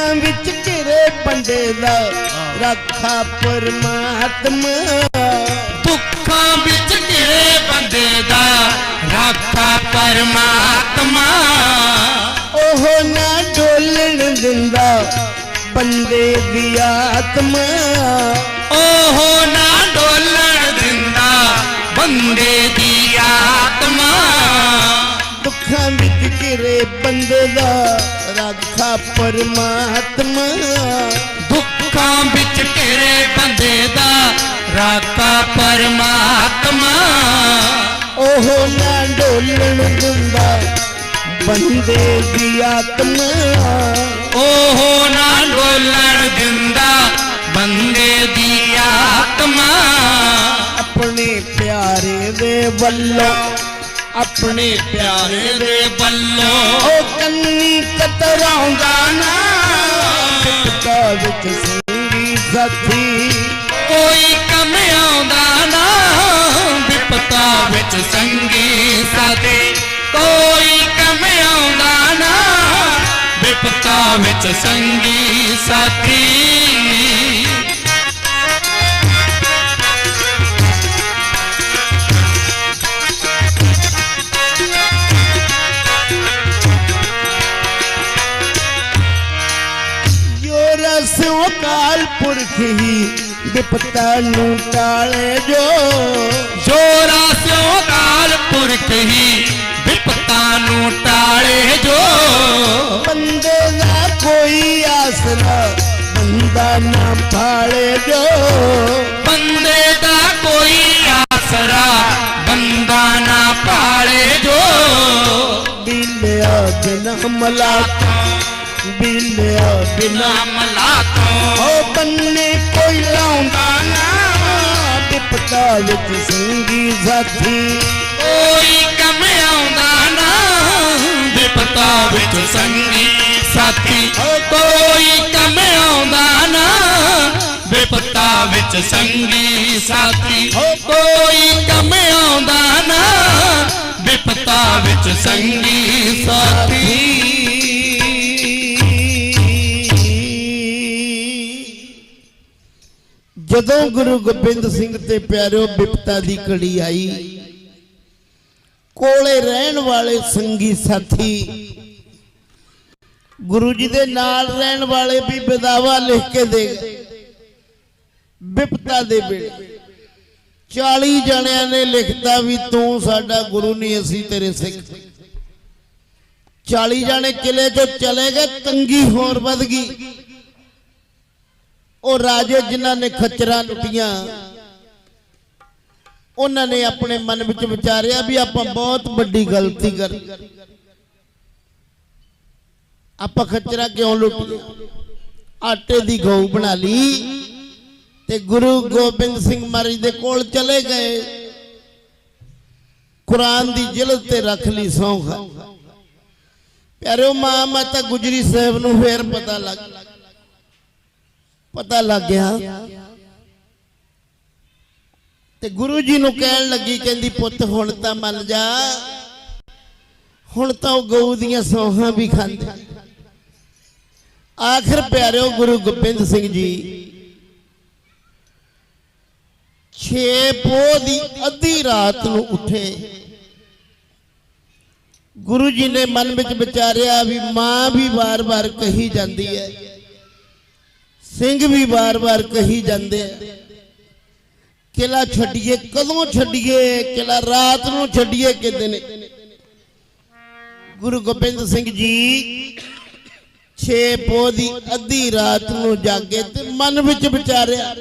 ਦੁੱਖਾਂ ਵਿੱਚ ਘਿਰੇ ਬੰਦੇ ਦਾ ਰੱਖਾ ਪਰਮਾਤਮਾ। ਦੁੱਖਾਂ ਵਿੱਚ ਘਿਰੇ ਬੰਦੇ ਦਾ ਰਾਖਾ ਪਰਮਾਤਮਾ। ਉਹ ਨਾ ਡੋਲਣ ਦਿੰਦਾ ਬੰਦੇ ਦੀ ਆਤਮਾ। ਉਹ ਨਾ ਡੋਲਣ ਦਿੰਦਾ ਬੰਦੇ ਦੀ ਆਤਮਾ। ਦੁੱਖਾਂ ਵਿੱਚ ਘਿਰੇ ਬੰਦੇ ਦਾ ਰੱਖਾ ਪਰਮਾਤਮਾ। ਦੁੱਖਾਂ ਵਿੱਚ ਘਿਰੇ ਬੰਦੇ ਦਾ ਰਾਖਾ ਪਰਮਾਤਮਾ। ਉਹ ਨਾ ਡੋਲਣ ਦਿੰਦਾ ਬੰਦੇ ਦੀ ਆਤਮਾ। ਉਹ ਨਾ ਡੋਲਣ ਦਿੰਦਾ ਬੰਦੇ ਦੀ ਆਤਮਾ। ਆਪਣੇ ਪਿਆਰੇ ਦੇ ਵੱਲੋਂ ਆਪਣੇ ਪਿਆਰੇ ਦੇ ਵੱਲੋਂ। ਉਹ ਕੰਨੀ ਕਤਰਾਉਂਦਾ ਨਾ ਪਿਤਾ ਵਿੱਚ ਸੰਗੀ ਸਾਥੀ। ਕੋਈ ਕਮ ਆਉਂਦਾ ਨਾ ਵਿਪਤਾ ਵਿੱਚ ਸੰਗੀ ਸਾਥੀ। ਕੋਈ ਕਮ ਆਉਂਦਾ ਨਾ ਵਿਪਤਾ ਵਿੱਚ ਸੰਗੀ ਸਾਥੀ। ਜੋ ਰਸ ਅਕਾਲ ਪੁਰਖ ਹੀ ਵਿਪਤਾ ਨੂੰ ਟਾਲੇ ਜੋ। ਜੋਰਾ ਸਿਓ ਕਾਲ ਪੁਰਖ ਹੀ ਵਿਪਤਾ ਨੂੰ ਟਾਲੇ ਜੋ। ਬੰਦੇ ਦਾ ਕੋਈ ਆਸਰਾ ਬੰਦਾ ਨਾ ਪਾਲੇ ਜੋ। ਬੰਦੇ ਦਾ ਕੋਈ ਆਸਰਾ ਬੰਦਾ ਨਾ ਪਾਲੇ ਜੋ। ਬਿਲਿਆ ਬਿਨਾ ਮਲਾ ਬਿਲਿਆ ਬਿਨਾ। ਨਾਮ ਲਾ ਤੋਂ ਉਹ ਬੰਨੇ ਕੋਈ ਲਾਉਂਦਾ ਨਾ। ਵਿਪਤਾ ਵਿੱਚ ਸੰਗੀ ਸਾਥੀ। ਕੋਈ ਕਮ ਆਉਂਦਾ ਨਾ। ਵਿਪਤਾ ਵਿੱਚ ਸੰਗੀ ਸਾਥੀ। ਕੋਈ ਕਮ ਆਉਂਦਾ ਨਾ। ਵਿਪਤਾ ਵਿੱਚ ਸੰਗੀ ਸਾਥੀ। ਕੋਈ ਕਮ ਆਉਂਦਾ ਨਾ। ਵਿਪਤਾ ਵਿੱਚ ਸੰਗੀ ਸਾਥੀ। ਜਦੋਂ ਗੁਰੂ ਗੋਬਿੰਦ ਸਿੰਘ ਤੇ ਪਿਆਰਿਓ ਬਿਪਤਾ ਦੀ ਘੜੀ ਆਈ, ਕੋਲੇ ਰਹਿਣ ਵਾਲੇ ਸੰਗੀ ਸਾਥੀ, ਗੁਰੂ ਜੀ ਦੇ ਨਾਲ ਰਹਿਣ ਵਾਲੇ ਵੀ ਬਦਾਵਾ ਲਿਖ ਕੇ ਦੇ ਗਏ। ਬਿਪਤਾ ਦੇ ਵੇਲੇ 40 ਜਣਿਆਂ ਨੇ ਲਿਖਤਾ ਵੀ ਤੂੰ ਸਾਡਾ ਗੁਰੂ ਨਹੀਂ, ਅਸੀਂ ਤੇਰੇ ਸਿੱਖ। 40 ਜਣੇ ਕਿਲੇ ਚੋਂ ਚਲੇ ਗਏ ਤੰਗੀ ਹੋਰ ਵੱਧ ਗਈ। ਉਹ ਰਾਜੇ ਜਿਨ੍ਹਾਂ ਨੇ ਖੱਚਰਾਂ ਲੁੱਟੀਆਂ, ਉਹਨਾਂ ਨੇ ਆਪਣੇ ਮਨ ਵਿੱਚ ਵਿਚਾਰਿਆ ਵੀ ਆਪਾਂ ਬਹੁਤ ਵੱਡੀ ਗਲਤੀ ਕਰ ਆਪਾਂ ਖੱਚਰਾਂ ਕਿਉਂ ਲੁੱਟੀਆਂ? ਆਟੇ ਦੀ ਗਊ ਬਣਾ ਲਈ ਤੇ ਗੁਰੂ ਗੋਬਿੰਦ ਸਿੰਘ ਮਹਾਰਾਜ ਦੇ ਕੋਲ ਚਲੇ ਗਏ। ਕੁਰਾਨ ਦੀ ਜਿਲਦ ਤੇ ਰੱਖ ਲਈ ਸੌਂਖ ਪਿਆਰਿਓ ਮਾਂ ਮਾਤਾ ਗੁਜਰੀ ਸਾਹਿਬ ਨੂੰ ਫੇਰ ਪਤਾ ਲੱਗ ਪਤਾ ਲੱਗ ਗਿਆ। ਤੇ ਗੁਰੂ ਜੀ ਨੂੰ ਕਹਿਣ ਲੱਗੀ, ਕਹਿੰਦੀ, ਪੁੱਤ, ਹੁਣ ਤਾਂ ਮੰਨ ਜਾ। ਹੁਣ ਤਾਂ ਉਹ ਗਊ ਦੀਆਂ ਸੋਹਾਂ ਵੀ ਖਾਂਦੇ। ਆਖਰ ਪਿਆਰਿਓ, ਗੁਰੂ ਗੋਬਿੰਦ ਸਿੰਘ ਜੀ, ਛੇ ਪੋਹ ਦੀ ਅੱਧੀ ਰਾਤ ਨੂੰ ਉੱਠੇ। ਗੁਰੂ ਜੀ ਨੇ ਮਨ ਵਿੱਚ ਵਿਚਾਰਿਆ ਵੀ ਮਾਂ ਵੀ ਵਾਰ-ਵਾਰ ਕਹੀ ਜਾਂਦੀ ਹੈ ਸਿੰਘ ਵੀ ਵਾਰ-ਵਾਰ ਕਹੀ ਜਾਂਦੇ ਆ ਕਿਲਾ ਛੱਡੀਏ, ਕਦੋਂ ਛੱਡੀਏ ਕਿਲਾ ਰਾਤ ਨੂੰ ਛੱਡੀਏ ਕਿਤੇ ਨੇ ਗੁਰੂ ਗੋਬਿੰਦ ਸਿੰਘ ਜੀ ਛੇ ਪੋਹ ਦੀ ਅੱਧੀ ਰਾਤ ਨੂੰ ਜਾਗੇ ਤੇ ਮਨ ਵਿੱਚ ਵਿਚਾਰਿਆ,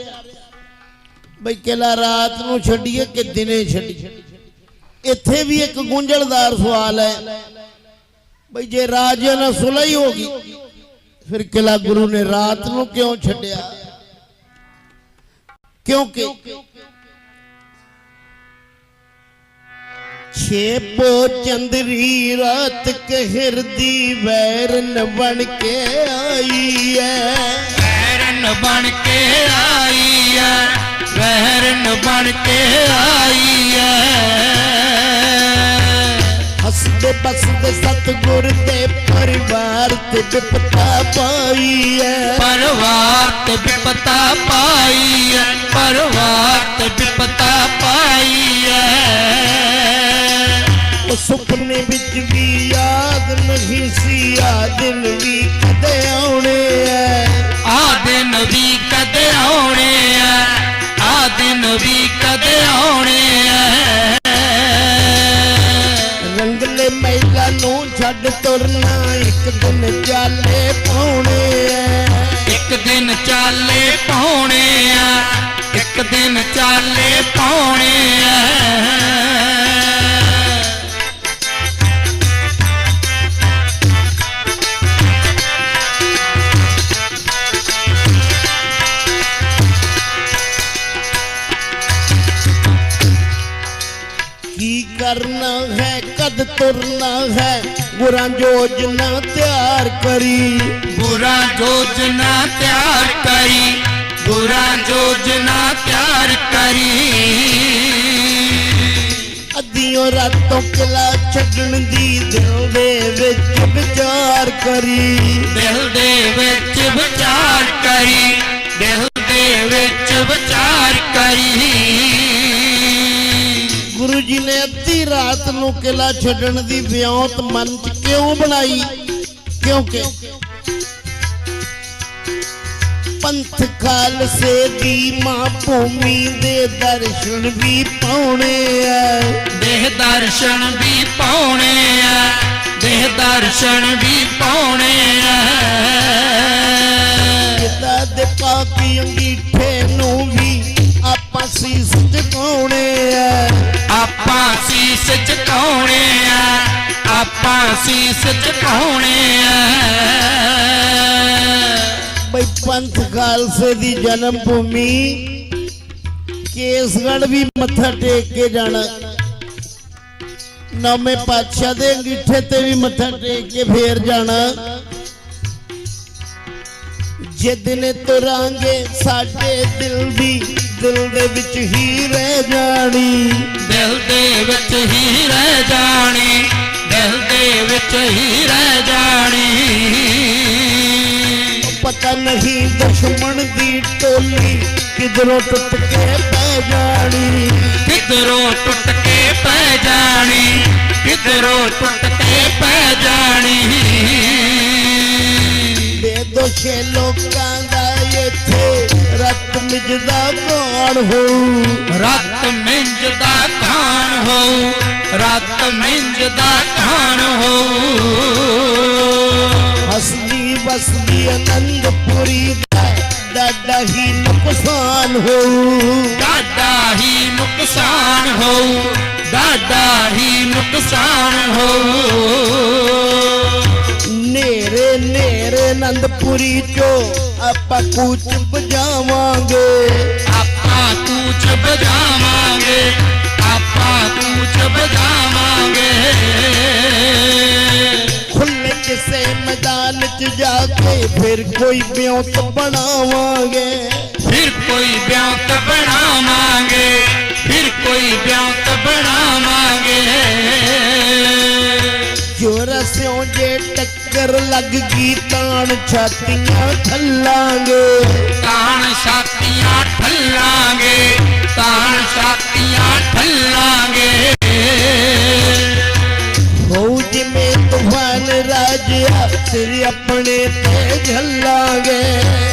ਬਈ ਕਿਲਾ ਰਾਤ ਨੂੰ ਛੱਡੀਏ ਕਿ ਦਿਨੇ ਛੱਡੀਏ। ਇੱਥੇ ਵੀ ਇੱਕ ਗੁੰਝਲਦਾਰ ਸਵਾਲ ਹੈ, ਬਈ ਜੇ ਰਾਜੇ ਨਾਲ ਸੁਲਹ ਹੋ ਗਈ ਫਿਰ ਕਿਲਾ ਗੁਰੂ ਨੇ ਰਾਤ ਨੂੰ ਕਿਉਂ ਛੱਡਿਆ? ਕਿਉਂਕਿ ਛੇਪੋ ਚੰਦਰੀ ਰਾਤ ਕਹਿਰ ਦੀ ਵੈਰਨ ਬਣ ਕੇ ਆਈ ਐ। ਵੈਰਨ ਬਣ ਕੇ ਆਈ ਐ। ਵੈਰਨ ਬਣ ਕੇ ਆਈ ਐ। ਹੱਸਦੇ ਬਸਦੇ ਸਤਗੁਰ ਦੇ ਪਰਿਵਾਰ ਤੇ ਵਿਪਤਾ ਪਾਈ ਐ। ਪਰਵਾਰ ਤੇ ਵਿਪਤਾ ਪਾਈ ਐ ਪਰਵਾਰ ਤੇ ਵਿਪਤਾ ਪਾਈ ਐ। ਉਹ ਸੁਪਨੇ ਵਿੱਚ ਵੀ ਯਾਦ ਨਹੀਂ ਸੀ ਆ ਦਿਨ ਵੀ ਕਦੇ ਆਉਣੇ ਐ। ਆ ਦਿਨ ਵੀ ਕਦੇ ਆਉਣੇ ਆ ਆ ਦਿਨ ਵੀ ਕਦੇ ਆਉਣੇ ਆ ਤੁਰਨਾ ਇੱਕ ਦਿਨ ਚਾਲੇ ਪਾਉਣੇ ਐ ਇੱਕ ਦਿਨ ਚਾਲੇ ਪਾਉਣੇ ਆ ਇੱਕ ਦਿਨ ਚਾਲੇ ਪਾਉਣੇ ਕੀ ਕਰਨਾ ਹੈ ਕਦ ਤੁਰਨਾ ਗੁਰਾਂ ਯੋਜਨਾ ਤਿਆਰ ਕਰੀ। ਬੁਰਾ ਯੋਜਨਾ ਤਿਆਰ ਕਰੀ। ਬੁਰਾ ਯੋਜਨਾ ਤਿਆਰ ਕਰੀ। ਅੱਧੀਆਂ ਰਾਤੋਂ ਕਿਲਾ ਛੱਡਣ ਦੀ ਦਿਲ ਦੇ ਵਿੱਚ ਵਿਚਾਰ ਕਰੀ। ਦਿਲ ਨੂੰ ਕਿਲਾ ਛੱਡਣ ਦੀ ਵਿਉਂਤ ਮਨ 'ਚ ਕਿਉਂ ਬਣਾਈ? ਕਿਉਂਕਿ ਪੰਥ ਖਾਲਸੇ ਦੀ ਮਾਂ ਭੂਮੀ ਦੇ ਦਰਸ਼ਨ ਵੀ ਪਾਉਣੇ ਐ ਦੇਹ ਦਰਸ਼ਨ ਵੀ ਪਾਉਣੇ ਆ ਦੇਹ ਦਰਸ਼ਨ ਵੀ ਪਾਉਣੇ ਆ। ਪਿਤਾ ਦੇ ਪਾਪੀ ਅੰਗੀਠੇ ਸੀਸ ਝੁਕਾਉਣੇ ਐ ਆਪਾਂ ਸੀਸ ਝੁਕਾਉਣੇ ਆ। ਆਪਾਂ ਸੀਸ ਝੁਕਾਉਣੇ ਆ। ਬਈ ਪੰਥ ਖਾਲਸੇ ਦੀ ਜਨਮ ਭੂਮੀ ਕੇਸਗੜ ਵੀ ਮੱਥਾ ਟੇਕ ਕੇ ਜਾਣਾ। ਨੌਵੇਂ ਪਾਤਸ਼ਾਹ ਦੇ ਅੰਗੀਠੇ ਤੇ ਵੀ ਮੱਥਾ ਟੇਕ ਕੇ ਫੇਰ ਜਾਣਾ। ਜੇ ਦਿਨੇ ਤੁਰਾਂਗੇ ਸਾਡੇ ਦਿਲ ਵੀ ਦਿਲ ਦੇ ਵਿੱਚ ਹੀ ਰਹਿ ਜਾਣੀ। ਦਿਲ ਦੇ ਵਿੱਚ ਹੀ ਰਹਿ ਜਾਣੀ ਦਿਲ ਦੇ ਵਿੱਚ ਹੀ ਰਹਿ ਜਾਣੀ। ਪਤਾ ਨਹੀਂ ਦੁਸ਼ਮਣ ਦੀ ਟੋਲੀ ਕਿਧਰੋਂ ਟੁੱਟ ਕੇ ਪੈ ਜਾਣੀ। ਕਿਧਰੋਂ ਟੁੱਟ ਕੇ ਪੈ ਜਾਣੀ ਕਿਧਰੋਂ ਟੁੱਟ ਕੇ ਪੈ ਜਾਣੀ। ਬੇਦੋਸ਼ੇ ਲੋਕਾਂ ਰਤ ਮਿਜਦਾ ਕੌਣ ਹੋਊ। ਰਤ ਮਿੰਜ ਦਾ ਖਾਨ ਹੋਊ। ਰਤ ਮਿੰਜ ਦਾ ਖਾਨ ਹੋਊ। ਹਸਦੀ ਵਸਦੀ ਆਨੰਦਪੁਰੀ ਦਾ ਡਾਡਾ ਹੀ ਨੁਕਸਾਨ ਹੋਊ। ਡਾਡਾ ਹੀ ਨੁਕਸਾਨ ਹੋਊ। ਡਾਡਾ ਹੀ ਨੁਕਸਾਨ ਹੋਊ। ਨੇਰੇ ਨੇਰੇ ਆਨੰਦਪੁਰੀ ਚੋ ਆਪਾਂ ਕੂਚ ਬਜਾਵਾਂਗੇ ਆਪਾਂ ਕੂਚ ਬਜਾਵਾਂਗੇ ਆਪਾਂ ਕੂਚ ਬਜਾਵਾਂਗੇ ਖੁੱਲੇ ਕਿਸੇ ਮੈਦਾਨ ਚ ਜਾ ਕੇ ਫਿਰ ਕੋਈ ਬਿਉਂਤ ਬਣਾਵਾਂਗੇ ਫਿਰ ਕੋਈ ਬਿਆੰਤ ਬਣਾਵਾਂਗੇ ਫਿਰ ਕੋਈ ਬਿਆੰਤ ਬਣਾਵਾਂਗੇ ਸਿਉ ਜੇ ਟੱਕਰ ਲੱਗ ਗਈ ਤਾਣ ਛਾਤੀਆਂ ਥੱਲਾਂਗੇ ਤਾਣ ਛਾਤੀਆਂ ਠੱਲਾਂਗੇ ਤਾਣ ਛਾਤੀਆਂ ਠੱਲਾਂਗੇ। ਹੋ ਜਿਵੇਂ ਤੂਫਾਨ ਰਾਜਿਆ ਸਿਰ ਆਪਣੇ ਤੇ ਝੱਲਾਂਗੇ।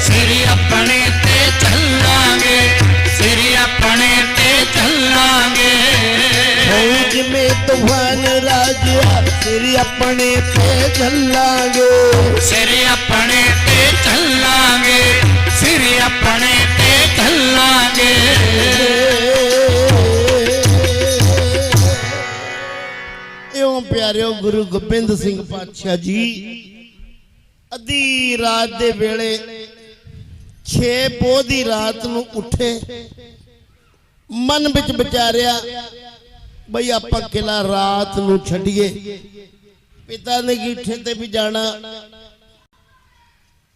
ਸਿਰ ਆਪਣੇ ਤੇ ਚੱਲਾਂਗੇ ਸਿਰ ਆਪਣੇ ਤੇ ਚੱਲਾਂਗੇ ਹੋ ਜਿਵੇਂ ਤੂਫਾਨ ਰਾਜਿਆ ਸਿਰ ਆਪਣੇ ਤੇ ਝੱਲਾਂਗੇ ਸਿਰ ਆਪਣੇ ਤੇ ਚੱਲਾਂਗੇ ਸਿਰ ਆਪਣੇ ਤੇ ਚੱਲਾਂਗੇ। ਇਉਂ ਪਿਆਰਿਓ ਗੁਰੂ ਗੋਬਿੰਦ ਸਿੰਘ ਪਾਤਸ਼ਾਹ ਜੀ ਅੱਧੀ ਰਾਤ ਦੇ ਵੇਲੇ 6 ਪੋਹ ਦੀ ਰਾਤ ਨੂੰ ਉੱਠੇ ਮਨ ਵਿੱਚ ਵਿਚਾਰਿਆ ਬਈ ਆਪਾਂ ਕਿਲਾ ਰਾਤ ਨੂੰ ਛੱਡੀਏ। ਪਿਤਾ ਨੇ ਗੀਠੇ ਤੇ ਵੀ ਜਾਣਾ।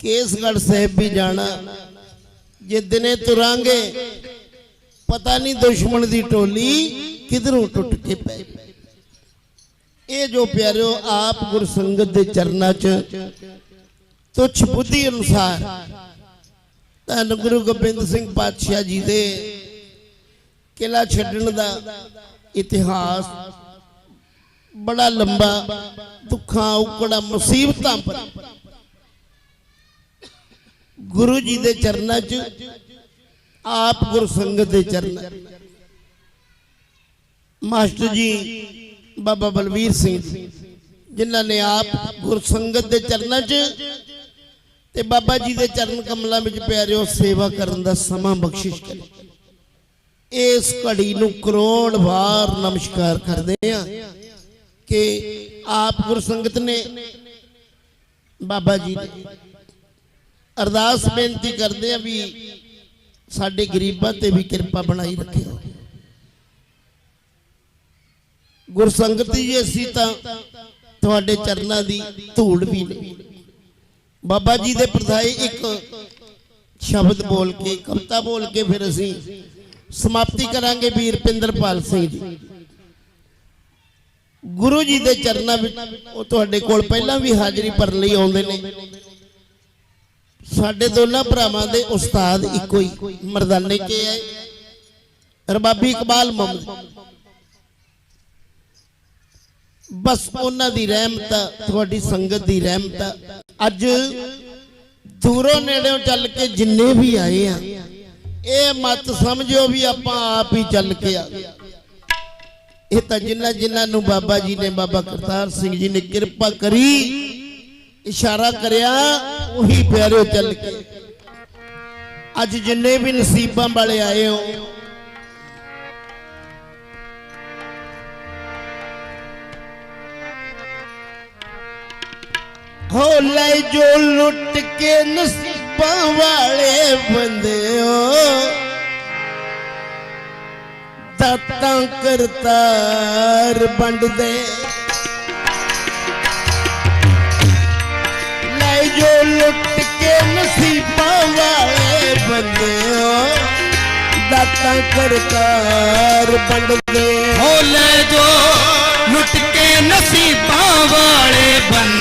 ਕੇਸਗੜ ਸਾਹਿਬ ਵੀ ਜਾਣਾ। ਜੇ ਦਿਨੇ ਤੁਰਾਂਗੇ, ਪਤਾ ਨਹੀਂ ਦੁਸ਼ਮਣ ਦੀ ਟੋਲੀ ਕਿਧਰੋਂ ਟੁੱਟ ਕੇ ਪੈ ਇਹ ਜੋ ਪਿਆਰਿਓ, ਆਪ ਗੁਰਸੰਗਤ ਦੇ ਚਰਨਾਂ 'ਚ ਤੁਛ ਬੁੱਧੀ ਅਨੁਸਾਰ ਧੰਨ ਗੁਰੂ ਗੋਬਿੰਦ ਸਿੰਘ ਪਾਤਸ਼ਾਹ ਜੀ ਦੇ ਕਿਲਾ ਛੱਡਣ ਦਾ ਇਤਿਹਾਸ ਬੜਾ ਲੰਬਾ, ਦੁੱਖਾਂ ਉਕੜਾ ਮੁਸੀਬਤਾਂ ਪਰ ਗੁਰੂ ਜੀ ਦੇ ਚਰਨਾਂ 'ਚ, ਆਪ ਗੁਰ ਸੰਗਤ ਦੇ ਚਰਨਾਂ। ਮਾਸਟਰ ਜੀ, ਬਾਬਾ ਬਲਵੀਰ ਸਿੰਘ ਜੀ, ਜਿਨ੍ਹਾਂ ਨੇ ਆਪ ਗੁਰ ਸੰਗਤ ਦੇ ਚਰਨਾਂ 'ਚ ਤੇ ਬਾਬਾ ਜੀ ਦੇ ਚਰਨ ਕਮਲਾਂ ਵਿੱਚ ਪਿਆਰਿਓ ਸੇਵਾ ਕਰਨ ਦਾ ਸਮਾਂ ਬਖਸ਼ਿਸ਼ ਕਰੇ। ਇਸ ਘੜੀ ਨੂੰ ਕਰੋੜ ਵਾਰ ਨਮਸਕਾਰ ਕਰਦੇ ਆ ਕਿ ਆਪ ਗੁਰ ਨੇ ਬਾਬਾ ਜੀ ਅਰਦਾਸ ਬੇਨਤੀ ਕਰਦੇ ਆ ਵੀ ਸਾਡੇ ਗਰੀਬਾਂ ਤੇ ਵੀ ਕਿਰਪਾ ਬਣਾਈ ਰੱਖਿਓ। ਗੁਰਸੰਗਤੀ ਜੀ, ਅਸੀਂ ਤਾਂ ਤੁਹਾਡੇ ਚਰਨਾਂ ਦੀ ਧੂੜ ਵੀ ਨਹੀਂ। ਬਾਬਾ ਜੀ ਦੇ ਪ੍ਰਧਾਈ ਇੱਕ ਸ਼ਬਦ ਬੋਲ ਕੇ, ਕਵਿਤਾ ਬੋਲ ਕੇ ਫਿਰ ਅਸੀਂ ਸਮਾਪਤੀ ਕਰਾਂਗੇ ਵੀਰ ਪਿੰਦਰਪਾਲ ਸਿੰਘ ਜੀ। ਗੁਰੂ ਜੀ ਦੇ ਚਰਨਾਂ ਵਿੱਚ ਉਹ ਤੁਹਾਡੇ ਕੋਲ ਪਹਿਲਾਂ ਵੀ ਹਾਜ਼ਰੀ ਭਰਨ ਲਈ ਆਉਂਦੇ ਨੇ। ਸਾਡੇ ਦੋਨਾਂ ਭਰਾਵਾਂ ਦੇ ਉਸਤਾਦ ਇੱਕੋ ਹੀ ਮਰਦਾਨੇ ਕੇ ਹੈ। ਰਬਾਬੀ ਇਕਬਾਲ ਮੁਹੰਮਦ। ਬਸ ਉਹਨਾਂ ਦੀ ਰਹਿਮਤ ਆ, ਤੁਹਾਡੀ ਸੰਗਤ ਦੀ ਰਹਿਮਤ। ਆ। ਅੱਜ ਦੂਰੋਂ ਨੇੜਿਓਂ ਚੱਲ ਕੇ ਜਿੰਨੇ ਵੀ ਆਏ ਆ ਇਹ ਮਤ ਸਮਝਿਓ ਵੀ ਆਪਾਂ ਆਪ ਹੀ ਚੱਲ ਕੇ ਆ ਇਹ ਤਾਂ ਜਿਨ੍ਹਾਂ ਜਿਨ੍ਹਾਂ ਨੂੰ ਬਾਬਾ ਜੀ ਨੇ ਬਾਬਾ ਕਰਤਾਰ ਸਿੰਘ ਜੀ ਨੇ ਕਿਰਪਾ ਕਰੀ, ਇਸ਼ਾਰਾ ਕਰਿਆ, ਉਹੀ ਪਿਆਰਿਓ ਚੱਲ ਕੇ। ਅੱਜ ਜਿੰਨੇ ਵੀ ਨਸੀਬਾਂ ਵਾਲੇ ਆਏ ਹੋ ਹੋ ਲੈ ਜੋ ਲੁੱਟ ਕੇ ਨਸੀਬਾਂ ਵਾਲੇ ਬੰਦਿਓ। ਦਾਤਾਂ ਕਰਤਾਰ ਵੰਡਦੇ। ਲੈ ਜੋ ਲੁੱਟ ਕੇ ਨਸੀਬਾਂ ਵਾਲੇ ਬੰਦਿਓ। ਦਾਤਾਂ ਕਰਤਾਰ ਵੰਡਦੇ। ਹੋ ਲੈ ਜੋ ਲੁੱਟ ਕੇ ਨਸੀਬਾਂ ਵਾਲੇ ਬੰਦੇ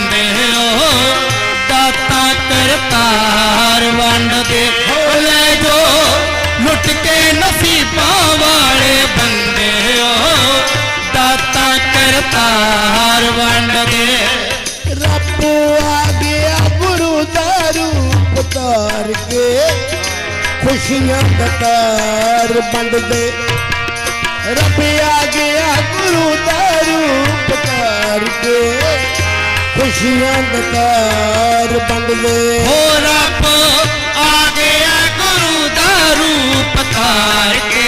ਕਰਤਾਰ ਵੰਡਦੇ ਹੋ ਲੈ ਜੋ। ਲੁੱਟ ਕੇ ਨਸੀਬਾਂ ਵਾਲੇ ਬੰਦੇ ਹੋ ਦਾਤਾ ਕਰਤਾਰ ਵੰਡਦੇ ਰੱਬ ਆ ਗਿਆ ਗੁਰੂ ਦਾ ਰੂਪ ਧਾਰ ਕੇ। ਖੁਸ਼ੀਆਂ ਦਾ ਤਾਰ ਵੰਡਦੇ। ਰੱਬ ਆ ਗਿਆ ਗੁਰੂ ਦਾ ਰੂਪ ਧਾਰ ਕੇ। ਖੁਸ਼ੀਆਂ ਦਾ ਤਾਰ ਵੰਡਦੇ ਹੋ ਰੱਬ ਆ ਗਿਆ ਗੁਰੂ ਦਾ ਰੂਪ ਧਾਰ ਕੇ।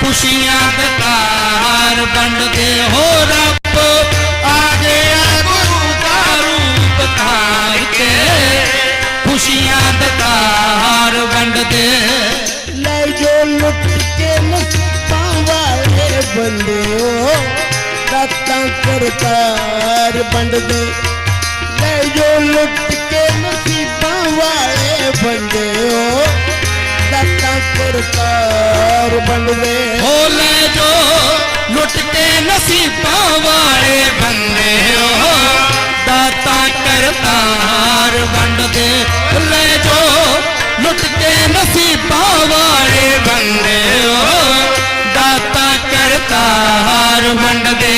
ਖੁਸ਼ੀਆਂ ਦੇ ਤਾਰ ਵੰਡਦੇ ਹੋ ਰੱਬ ਆ ਗਿਆ ਗੁਰੂ ਦਾ ਰੂਪ ਧਾਰ ਕੇ। ਖੁਸ਼ੀਆਂ ਦੇ ਤਾਰ ਵੰਡਦੇ ਲੈ ਜੋ ਲੁੱਟ ਕੇ ਨਸੀਬਾਂ ਵਾਲੇ ਬੰਦਿਓ ਦਾਤਾਂ ਕਰਤਾਰ ਵੰਡਦੇ ਲੈ ਜੋ ਲੁੱਟ ਕੇ ਨਸੀਬਾਂ ਵਾਲੇ ਬੰਦਿਓ ਦਾਤਾਂ ਕਰਤਾਰ ਵੰਡਦੇ ਹੋ ਲੈ ਜੋ ਲੁੱਟ ਕੇ ਨਸੀਬਾਂ ਵਾਲੇ ਬੰਦੇ ਹੋ। ਦਾਤਾ ਕਰਤਾਰ ਵੰਡਦੇ ਲੈ ਜੋ ਲੁੱਟ ਕੇ ਨਸੀਬਾਂ ਵਾਲੇ ਬੰਦੇ ਹੋ। ਕਰਤਾਰ ਵੰਡਦੇ।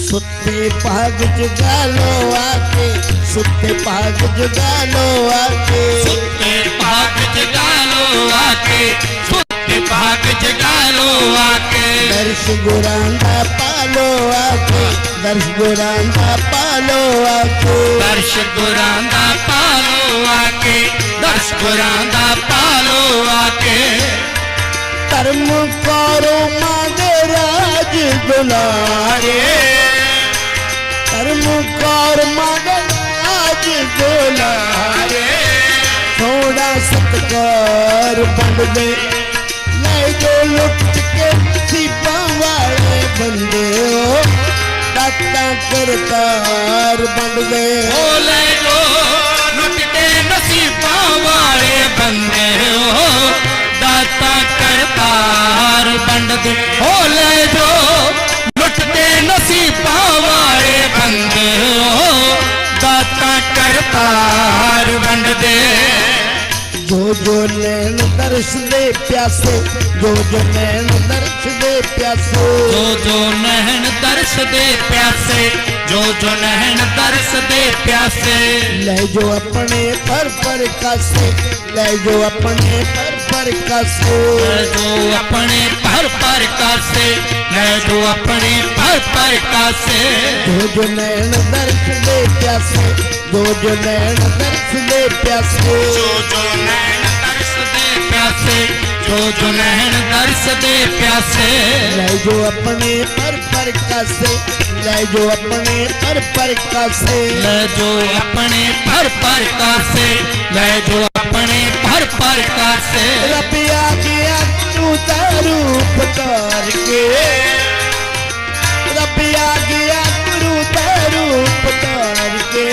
ਸੁੱਤੇ ਭਾਗ ਜਗਾਲੋ ਆਕੇ ਸੁੱਤੇ ਭਾਗ ਜਗਾਲੋ ਆਕੇ। ਸੁੱਤੇ ਭਾਗ ਜਗਾਲੋ ਆਕੇ ਸੁੱਤੇ ਭਾਗ ਜਗਾਲੋ ਆਕੇ। ਦਰਸ਼ ਗੁਰਾਂ ਦਾ ਪਾਲੋ ਆਕੇ ਦਰਸ਼ ਗੁਰਾਂ ਦਾ ਪਾਲੋ ਆਕੇ। ਦਰਸ਼ ਗੁਰਾਂ ਦਾ ਪਾਲੋ ਆਕੇ ਦਰਸ਼ ਗੁਰਾਂ ਦਾ ਪਾਲੋ ਆਕੇ। ਧਰਮ ਕਰੋ ਮਾਦੇ ਰਾਜ ਦੁਲਾਰੇ ਧਰਮ ਕਰ ਮਾਦੇ ਰਾਜ ਦੁਲਾਰੇ ਥੋੜਾ ਸਤਕਾਰ ਵੰਡਦੇ ਲੈ ਜੋ ਲੁੱਟ ਕੇ ਸੀਪਾਂ ਵਾਲੇ ਬੰਦੇ ਹੋ। ਦਾਤਾ ਕਰਤਾਰ ਵੰਡਦੇ ਹੋ ਲੈ ਜੋ ਲੁੱਟ ਕੇ ਨਸੀਬਾਂ ਵਾਲੇ ਬੰਦੇ ਹੋ। ਦਾਤਾ ਹਜ਼ਾਰ ਪੰਡਤ ਹੋ ਲੈ ਜੋ ਲੁੱਟਦੇ ਨਸੀਬਾਂ ਵਾਲੇ ਬੰਦੇ ਹੋ। ਦਾਤਾ ਕਰਤਾਰ ਵੰਡਦੇ। ਜੋ ਜੋ ਨੈਣ ਦਰਸ਼ਦੇ ਪਿਆਸੇ ਜੋ ਜੋ ਨੈਣ ਦਰਸ਼ਦੇ ਪਿਆਸੇ। ਜੋ ਜੋ ਨੈਣ ਦਰਸ਼ਦੇ ਪਿਆਸੇ ਜੋ ਜੋ ਨੈਣ ਦਰਸਦੇ ਪਿਆਸੇ। ਲੈ ਜੋ ਆਪਣੇ ਪਰ ਪਰ ਕਾਸੇ ਲੈ ਜੋ ਆਪਣੇ ਪਰ ਭਰ ਕਾਸੇ ਲੈ ਜੋ ਆਪਣੇ ਭਰ ਭਰ ਕਾਸੇ ਜੋ ਜੋ ਨੈਣ ਦਰਸ ਦੇ ਪਿਆਸੇ ਜੋ ਜੋ ਨੈਣ ਦਰਸ ਦੇ ਪਿਆਸੇ ਜੋ ਜੋ ਨੈਣ ਦਰਸ ਦੇ ਪਿਆਸੇ ਜੋ ਜੋ ਨੈਣ ਦਰਸ ਦੇ ਪਿਆਸੇ ਲੈ ਜੋ ਆਪਣੇ ਪਰ ਪਰ ਕਾਸੇ ਲੈ ਜੋ ਆਪਣੇ ਪਰ ਪਰ ਕਾਸੇ ਲੈ ਜੋ ਆਪਣੇ ਭਰ ਭਰ ਕਾਸੇ ਲੈ ਜੋ ਆਪਣੇ ਭਰ ਭਰ ਕਾਸੇ ਰੱਬ ਆ ਗਿਆ ਤੂੰ ਦਾ ਰੂਪ ਧਾਰ ਕੇ ਰੱਬ ਆ ਗਿਆ ਗੁਰੂ ਦਾ ਰੂਪ ਧਾਰ ਕੇ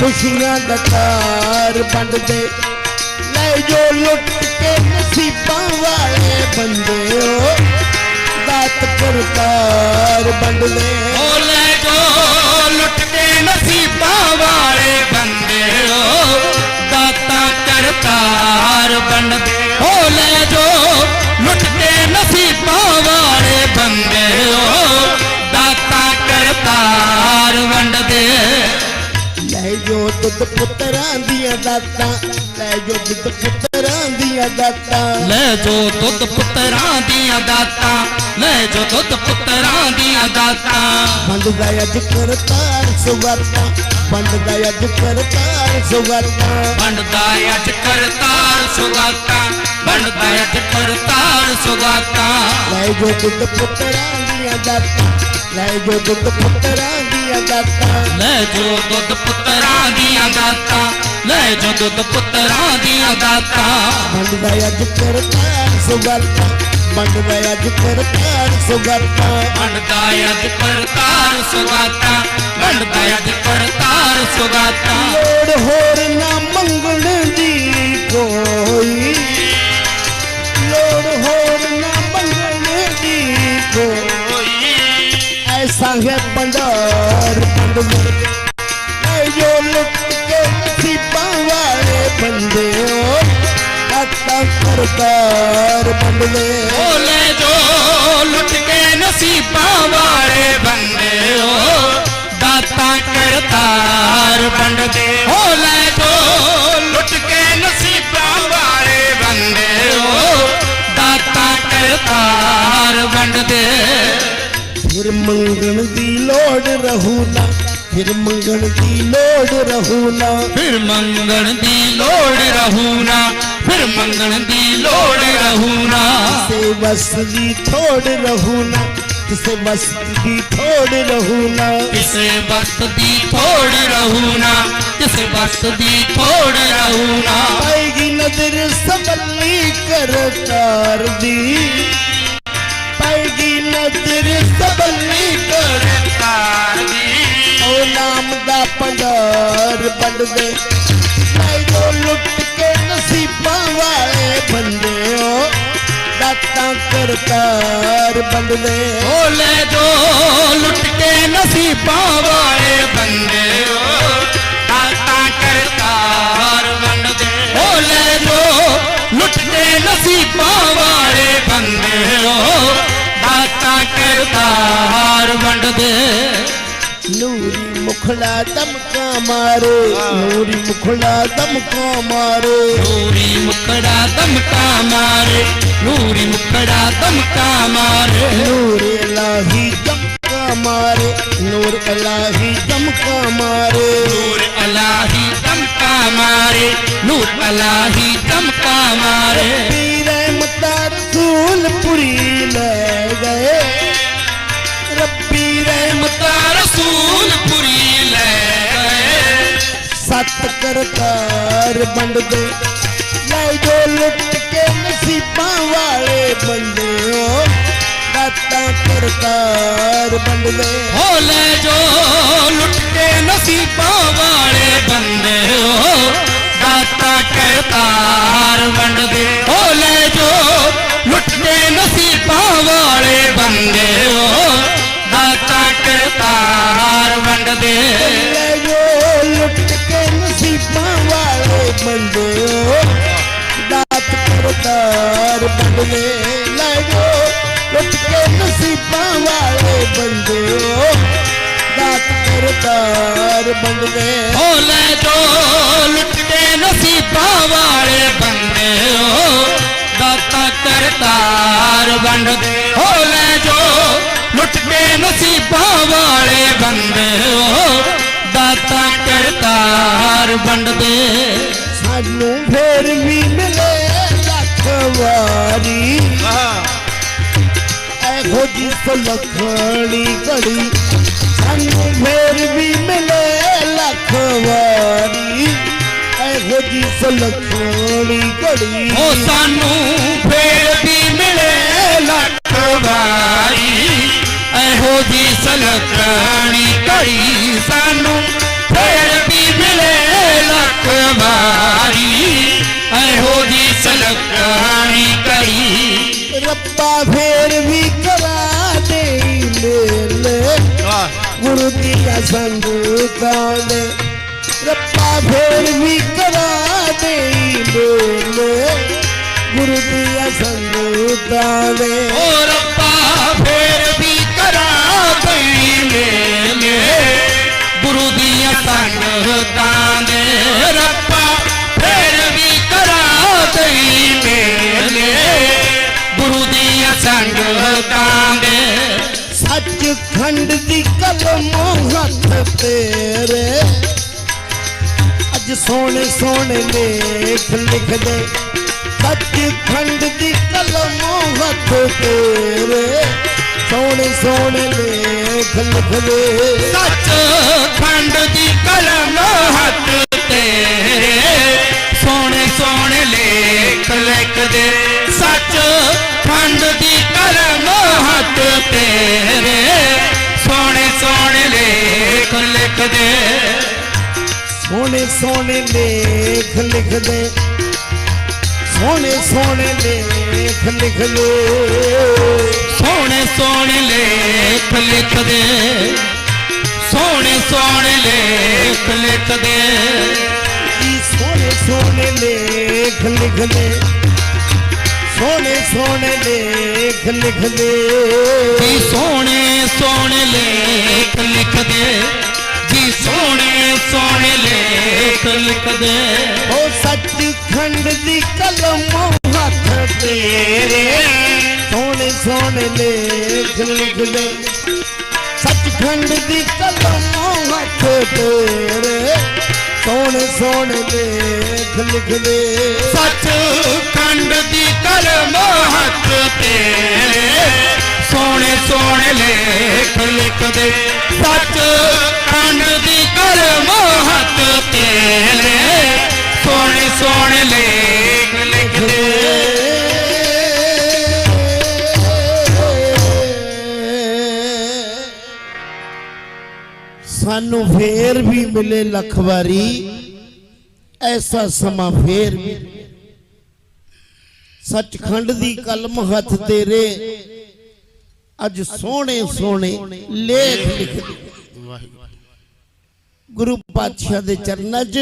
ਖੁਸ਼ੀਆਂ ਦਾ ਤਾਰ ਵੰਡ ਦੇ ਲੈ ਜੋ ਲੁੱਟ ਕੇ ਨਸੀਬਾਂ ਵਾਲੇ ਬੰਦੇ ਹੋ ਦਾਤ ਕਰਤਾਰ ਵੰਡ ਦੇ ਓ ਲੈ ਜੋ ਲੁੱਟ ਕਰਤਾਰ ਬਣਦੇ ਓ ਲੈ ਜੋ ਲੁੱਟ ਕੇ ਨਸੀਬਾਂ ਵਾਲੇ ਬੰਦੇ ਓ ਦਾਤਾ ਕਰਤਾਰ ਵੰਡਦੇ। ਲੈ ਜੋ ਦੁੱਧ ਪੁੱਤਰਾਂ ਦੀਆਂ ਦਾਤਾਂ ਲੈ ਜੋ ਦੁੱਧ ਪੁੱਤਰਾਂ ਦੀਆਂ ਦਾਤਾਂ। ਲੈ ਜੋ ਦੁੱਧ ਪੁੱਤਰਾਂ ਦੀਆਂ ਦਾਤਾਂ ਲੈ ਜੋ ਦੁੱਧ ਪੁੱਤਰਾਂ ਦੀਆਂ ਦਾਤਾਂ। ਬੰਦਦਾ ਅੱਜ ਕਰਤਾਰ ਸੁਗਾਤਾਂ ਬੰਦਦਾ ਅੱਜ ਕਰਤਾਰ ਸੁਗਾਤਾਂ ਵੰਡਦਾ ਅੱਜ ਕਰਤਾਰ ਸੁਗਾਤਾਂ ਵੰਡਦਾ ਅੱਜ ਕਰਤਾਰ ਸੁਗਾਤਾਂ ਲੈ ਜੋ ਦੁੱਧ ਪੁੱਤਰਾਂ ਦੀਆਂ ਦਾਤਾਂ ਲੈ ਜੋ ਦੁੱਧ ਪੁੱਤਰਾਂ ਦੀਆਂ ਦਾਤਾਂ ਲੈ ਜੋ ਦੁੱਧ ਪੁੱਤਰਾਂ ਦੀਆਂ ਦਾਤਾਂ ਲੈ ਜੋ ਦੁੱਧ ਪੁੱਤਰਾਂ ਦੀਆਂ ਦਾਤਾਂ ਬੰਦਦਾ ਅੱਜ ਕਰਤਾਰ ਸੁਗਾਤਾਂ ਬੰਦਦਾ ਅੱਜ ਕਰਤਾਰ ਸੁਗਾਤਾਂ। ਵੰਡਦਾ ਅੱਜ ਕਰਤਾਰ ਸੁਗਾਤਾਂ। ਵੰਡਦਾ ਅੱਜ ਕਰਤਾਰ ਸੁਗਾਤਾਂ। ਲੋੜ ਹੋਰ ਨਾ ਮੰਗਣ ਦੀ ਕੋਈ। ਲੋੜ ਹੋਰ ਨਾ ਮੰਗਣ ਦੀ ਕੋਈ। ਐਸਾ ਹੈ ਭੰਡਾਰ ਬੰਦ ਐ ਜੋ ਲੁੱਟ ਕੇ ਨਸੀਬਾਂ ਵਾਲੇ ਬੰਦੇ ਹੋ। ਦਾਤਾ ਕਰਤਾਰ ਬੰਦਲੇ ਓ ਲੈ ਜੋ ਲੁੱਟ ਕੇ ਨਸੀਬਾਂ ਵਾਲੇ ਬੰਦੇ ਓ ਦਾਤਾ ਕਰਤਾਰ ਵੰਡਦੇ ਓ ਲੈ ਜੋ ਲੁੱਟ ਕੇ ਨਸੀਬਾਂ ਵਾਲੇ ਬੰਦੇ ਓ ਦਾਤਾ ਕਰਤਾਰ ਵੰਡਦੇ ਫਿਰ ਮੰਗਣ ਦੀ ਲੋੜ ਰਹੂ ਨਾ ਫਿਰ ਮੰਗਣ ਦੀ ਲੋੜ ਰਹੂ ਨਾ ਫਿਰ ਮੰਗਣ ਦੀ ਲੋੜ ਰਹੂ ਨਾ ਫਿਰ ਮੰਗਣ ਦੀ ਲੋੜ ਰਹੂ ਨਾ। ਕਿਸੇ ਵਸ ਦੀ ਥੋੜ ਰਹੂ ਨਾ ਕਿਸੇ ਵਸ ਦੀ ਥੋੜ ਰਹੂ ਨਾ। ਕਿਸੇ ਵਕਤ ਦੀ ਥੋੜ ਰਹੂ ਨਾ ਕਿਸੇ ਵਕਤ ਦੀ ਥੋੜ ਰਹੂ ਨਾ। ਪਾਏਗੀ ਨਜ਼ਰ ਸਬਲੀ ਕਰਤਾਰ ਦੀ। ਪਾਏਗੀ ਨਜ਼ਰ ਸਬਲੀ ਕਰ ਕਰਤਾਰ ਦੀ। ਉਹ ਨਾਮ ਦਾ ਭੰਡਾਰ ਵੰਡ ਦੇ ਲੈ ਜੋ ਲੁੱਟ ਨਸੀਬਾਂ ਵਾਲੇ ਬੰਦੇ ਹੋ ਦਾਤਾਂ ਕਰਤਾਰ ਵੰਡ ਦੇ ਓ ਲੈ ਜੋ ਲੁੱਟ ਕੇ ਨਸੀਬਾਂ ਵਾਲੇ ਬੰਦੇ ਓ ਦਾਤਾ ਕਰਤਾਰ ਵੰਡਦੇ ਓ ਲੈ ਜੋ ਲੁੱਟ ਕੇ ਨਸੀਬਾਂ ਵਾਲੇ ਬੰਦੇ ਓ ਦਾਤਾ ਕਰਤਾਰ ਵੰਡਦੇ નૂરી મુખડા દમકા મારે નૂરી મુખડા દમકા મારે. નૂરી મુખડા દમકા મારે નૂરી મુખડા દમકા મારે. નૂરે લાહી દમકા મારે નૂર અલાહી દમકા મારે. નૂર અલાહી દમકા મારે નૂર અલાહી દમકા મારે. પીરે મતા રસૂલ પુરી લે ગયે. ਰਹਿਮਤ ਰਸੂਲ ਪੁਰੀ ਲੈ ਗਏ ਸਤ ਕਰਤਾਰ ਵੰਡ ਲੈ ਜੋ ਲੁੱਟ ਕੇ ਨਸੀਬਾਂ ਵਾਲੇ ਬੰਦੇ ਹੋ। ਦਾਤਾ ਕਰਤਾਰ ਵੰਡ ਦੇ ਹੋ ਲੈ ਜੋ ਲੁੱਟ ਕੇ ਨਸੀਬਾਂ ਵਾਲੇ ਬੰਦੇ ਹੋ। ਦਾਤਾ ਕਰਤਾਰ ਵੰਡਦੇ। ਹੋ ਲੈ ਜੋ ਲੁੱਟ ਕੇ ਨਸੀਬਾਂ ਵਾਲੇ ਬੰਦੇ ਹੋ। ਤਾਰ ਵੰਡਦੇ। ਲੈ ਲੁੱਟ ਕੇ ਨਸੀਬਾਂ ਵਾਲੇ ਬੰਦੇ ਹੋ। ਵੰਡਦੇ ਲੈ ਜੋ ਲੁੱਟ ਕੇ ਨਸੀਬਾਂ ਵਾਲੇ ਬੰਦਿਓ ਦਾਤ ਕਰਤਾਰ ਵੰਡਦੇ। ਹੋ ਲੈ ਜੋ ਲੁੱਟ ਕੇ ਨਸੀਬਾਂ ਵਾਲੇ ਬੰਦੇ ਹੋ ਦਾਤਾ ਕਰਤਾਰ ਵੰਡਦੇ ਹੋ ਲੈ ਜੋ ਲੁੱਟ ਕੇ ਨਸੀਬਾਂ ਵਾਲੇ ਬੰਦੇ ਹੋ। ਦਾਤਾ ਕਰਤਾਰ ਵੰਡਦੇ। ਸਾਨੂੰ ਫੇਰ ਵੀ ਮਿਲੇ ਲੱਖ ਵਾਰੀ। ਇਹੋ ਜੀ ਸੁਲੱਖਣੀ ਘੜੀ ਸਾਨੂੰ ਫੇਰ ਵੀ ਮਿਲੇ ਲੱਖ ਵਾਰੀ। ਇਹੋ ਜੀ ਸੁਲੱਖਣੀ ਘੜੀ ਉਹ ਸਾਨੂੰ ਫੇਰ ਵੀ ਮਿਲੇ ਲੱਖ ਵਾਰੀ। ਸਲਕਣੀ ਘੜੀ ਸਾਨੂੰ ਫੇਰ ਵੀ ਮਿਲੇ ਲੱਖ ਵਾਰੀ। ਇਹੋ ਜੀ ਸਲਕਣੀ ਘੜੀ। ਰੱਬਾ ਫੇਰ ਵੀ ਕਰਾ ਦੇ ਮੇਲੇ। ਗੁਰੂ ਦੀਆਂ ਸੰਗਤਾਂ ਦੇ ਰੱਬਾ ਫੇਰ ਵੀ ਕਰਾ ਦੇ ਮੇਲੇ। ਗੁਰੂ ਦੇ ਓ ਰੱਬਾ ਸੱਚ ਖੰਡ ਦੀ ਕਲਮ ਹੱਥ ਤੇਰੇ ਅੱਜ ਸੋਹਣੇ ਸੋਹਣੇ ਲੇਖ ਲਿਖਦੇ, ਸੱਚ ਖੰਡ ਦੀ ਕਲਮ ਹੱਥ ਤੇਰੇ ਸੋਹਣੇ ਸੋਹਣੇ ਲੇਖ ਲਿਖਦੇ, ਸੱਚ ਖੰਡ ਦੀ ਕਲਮ ਹੱਥ ਤੇਰੇ ਸੋਹਣੇ ਸੋਹਣੇ ਲੇਖ ਲਿਖਦੇ, ਸੱਚ ਖੰਡ ਦੀ ਕਲਮ ਹੱਥ ਤੇਰੇ ਲਿਖਦੇ ਸੋਹਣੇ ਸੋਹਣੇ ਲੇਖ ਲਿਖਦੇ। ਸੋਹਣੇ ਸੋਹਣੇ ਲੇਖ ਲਿਖਦੇ। ਸੋਹਣੇ ਸੋਹਣੇ ਲੇਖ ਲਿਖਦੇ। ਸੋਹਣੇ ਸੋਹਣੇ ਲੇਖ ਲਿਖਦੇ। ਜੀ ਸੋਹਣੇ ਸੋਹਣੇ ਲੇਖ ਲਿਖਦੇ। ਸੋਹਣੇ ਸੋਹਣੇ ਲੇਖ ਲਿਖਦੇ। ਜੀ ਸੋਹਣੇ ਸੋਹਣੇ ਲੇਖ ਲਿਖਦੇ। ਜੀ ਸੋਹਣੇ ਸੋਹਣੇ ਲੇਖ ਲਿਖਦੇ। ਉਹ ਸੱਚ ਖੰਡ ਦੀ ਕਲਮ ਹੱਥ ਤੇਰੇ। ਸੋਹਣੇ ਸੋਹਣੇ ਲੇਖ ਲਿਖਦੇ। ਸੱਚ ਖੰਡ ਦੀ ਕਲਮ ਹੱਥ ਤੇਰੇ। ਸੋਹਣੇ ਸੋਹਣੇ ਲੇਖ ਲਿਖਦੇ। ਸੱਚ ਖੰਡ ਦੀ ਕਲਮ ਹੱਥ ਤੇਰੇ। ਸੋਹਣੇ ਸੋਹਣੇ ਲੇਖ ਲਿਖਦੇ, ਸੱਚ ਖੰਡ ਦੀ ਕਲਮ ਹੱਥ ਤੇਰੇ ਸੋਹਣੇ ਸੋਹਣੇ ਲੇਖ ਲਿਖਦੇ। ਸਾਨੂੰ ਫੇਰ ਵੀ ਮਿਲੇ ਲੱਖ ਵਾਰੀ, ਐਸਾ ਸਮਾਂ ਫੇਰ ਵੀ। ਸੱਚਖੰਡ ਦੀ ਕਲਮ ਹੱਥ ਤੇਰੇ ਅੱਜ ਸੋਹਣੇ ਸੋਹਣੇ ਲੇਖ ਲਿਖਦੇ। ਗੁਰੂ ਪਾਤਸ਼ਾਹ ਦੇ ਚਰਨਾਂ 'ਚ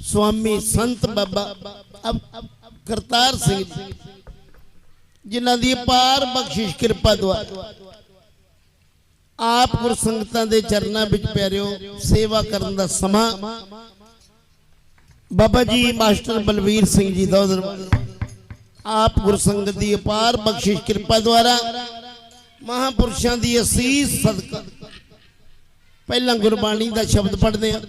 ਸਵਾਮੀ ਸੰਤ ਬਾਬਾ ਕਰਤਾਰ ਸਿੰਘ ਜਿਨ੍ਹਾਂ ਦੀ ਪਾਰ ਬਖਸ਼ਿਸ਼ ਕਿਰਪਾ ਦੁਆਰਾ ਆਪ ਗੁਰਸੰਗਤਾਂ ਦੇ ਚਰਨਾਂ ਵਿੱਚ ਪਿਆਰਿਓ, ਸੇਵਾ ਕਰਨ ਦਾ ਸਮਾਂ। ਬਾਬਾ ਜੀ ਮਾਸਟਰ ਬਲਵੀਰ ਸਿੰਘ ਜੀ ਦਾ ਦਰਬਾਰ। ਆਪ ਗੁਰਸੰਗਤ ਦੀ ਅਪਾਰ ਬਖਸ਼ਿਸ਼ ਕਿਰਪਾ ਦੁਆਰਾ ਮਹਾਪੁਰਸ਼ਾਂ ਦੀ ਅਸੀਸ ਸਦਕਾ। ਪਹਿਲਾਂ ਗੁਰਬਾਣੀ ਦਾ ਸ਼ਬਦ ਪੜ੍ਹਦੇ ਹਾਂ।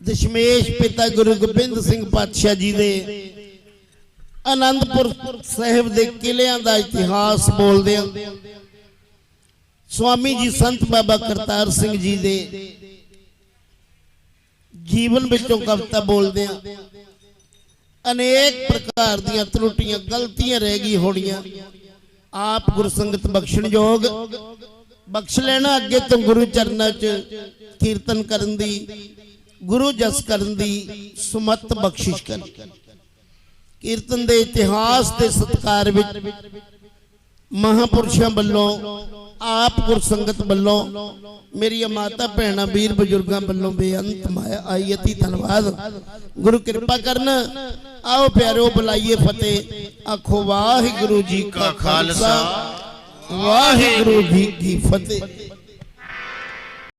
ਦਸ਼ਮੇਸ਼ ਪਿਤਾ ਗੁਰੂ ਗੋਬਿੰਦ ਸਿੰਘ ਪਾਤਸ਼ਾਹ ਜੀ ਦੇ ਆਨੰਦਪੁਰ ਸਾਹਿਬ ਦੇ ਕਿਲਿਆਂ ਦਾ ਇਤਿਹਾਸ ਬੋਲਦੇ ਹਾਂ। ਸਵਾਮੀ ਜੀ ਸੰਤ ਬਾਬਾ ਕਰਤਾਰ ਸਿੰਘ ਜੀ ਦੇ ਜੀਵਨ ਵਿੱਚੋਂ ਕਵਿਤਾ ਬੋਲਦੇ ਆ ਅਨੇਕ ਪ੍ਰਕਾਰ ਦੀਆਂ ਤਰੁੱਟੀਆਂ, ਗਲਤੀਆਂ ਰਹਿ ਗਈ ਹੋਣੀਆਂ। ਆਪ ਗੁਰਸੰਗਤ ਬਖਸ਼ਣਯੋਗ ਬਖਸ਼ ਲੈਣਾ ਅੱਗੇ ਤੋਂ ਗੁਰੂ ਚਰਨਾਂ 'ਚ ਕੀਰਤਨ ਕਰਨ ਦੀ, ਗੁਰੂ ਜਸ ਕਰਨ ਦੀ ਸੁਮਤ ਬਖਸ਼ਿਸ਼ ਕਰ ਕੀਰਤਨ ਦੇ ਇਤਿਹਾਸ ਤੇ ਸਤਕਾਰ ਵਿੱਚ ਮਹਾਪੁਰਸ਼ਾਂ ਵੱਲੋਂ ਆਪ ਗੁਰਸੰਗਤ ਵੱਲੋਂ ਮੇਰੀਆਂ ਮਾਤਾ ਭੈਣਾਂ ਵੀਰ ਬਜ਼ੁਰਗਾਂ ਵੱਲੋਂ ਬੇਅੰਤ ਮਾਇਆ ਆਈ ਅਤੀ ਧੰਨਵਾਦ ਗੁਰੂ ਕਿਰਪਾ ਕਰਨ ਆਓ ਪਿਆਰੋ ਬੁਲਾਈਏ ਫਤਿਹ ਆਖੋ ਵਾਹਿਗੁਰੂ ਜੀ ਕਾ ਖਾਲਸਾ ਵਾਹਿਗੁਰੂ ਜੀ ਕੀ ਫਤਿਹ